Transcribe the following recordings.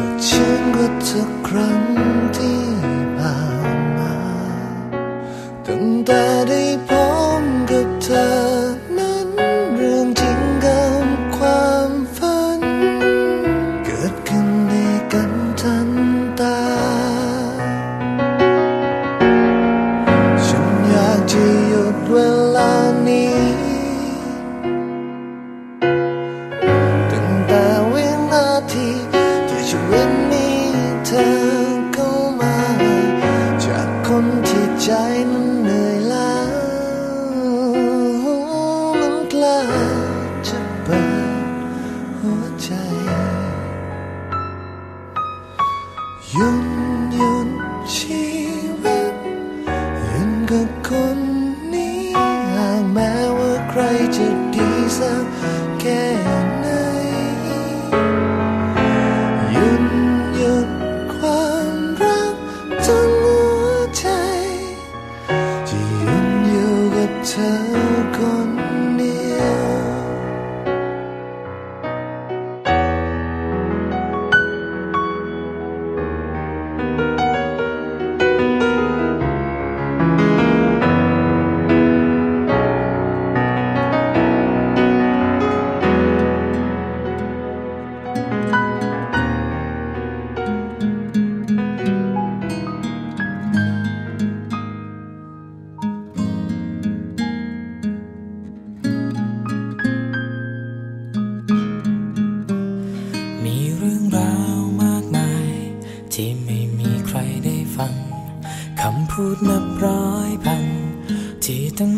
สักเช่นก็จะครั้งที่ get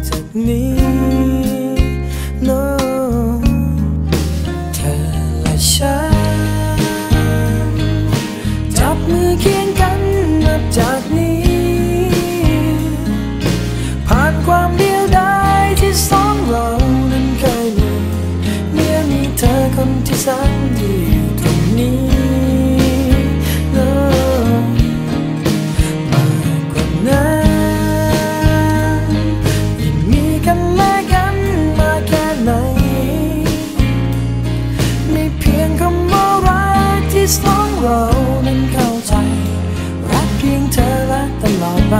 在你 พียงเธอและตลอดไป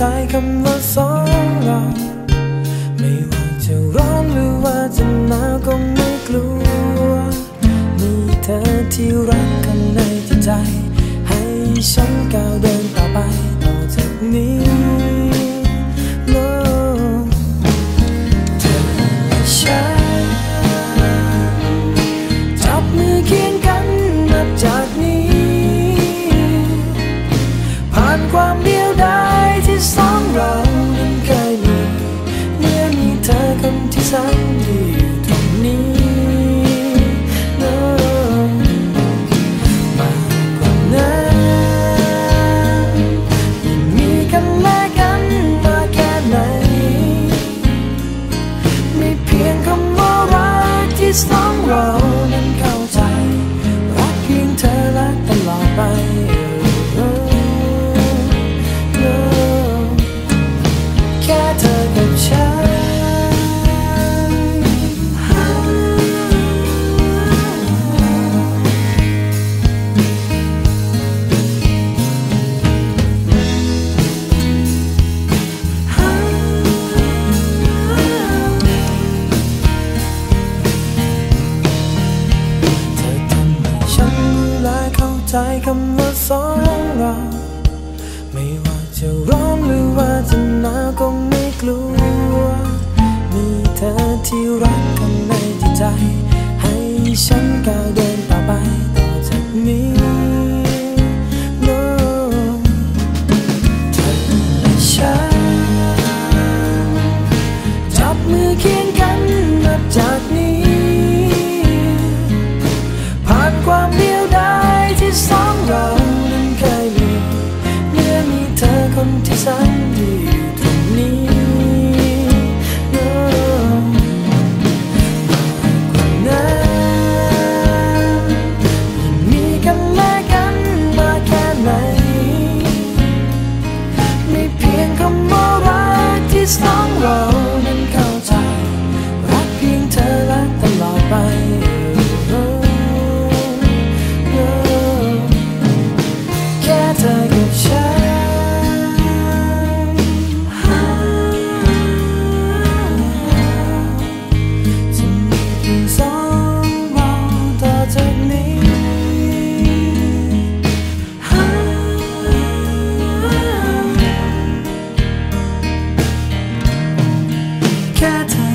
ใจคำว่าสองเราไม่ว่าจะร้อนหรือว่าจะหนาวก็ไม่กลัว มีเธอที่รักกันในจิตใจ ให้ฉันก้าวเดินต่อไปต่อจากนี้ no เธอและฉันจับมือเคียงกันนัจากนี้ ผ่านความดี sun ฉันรู้และเข้าใจคำว่าสองเรา ไม่ว่าจะร้อนหรือว่าจะหนาวก็ไม่กลัว มีเธอที่รักข้างในจิตใจ ให้ฉันก้าวเดิน cut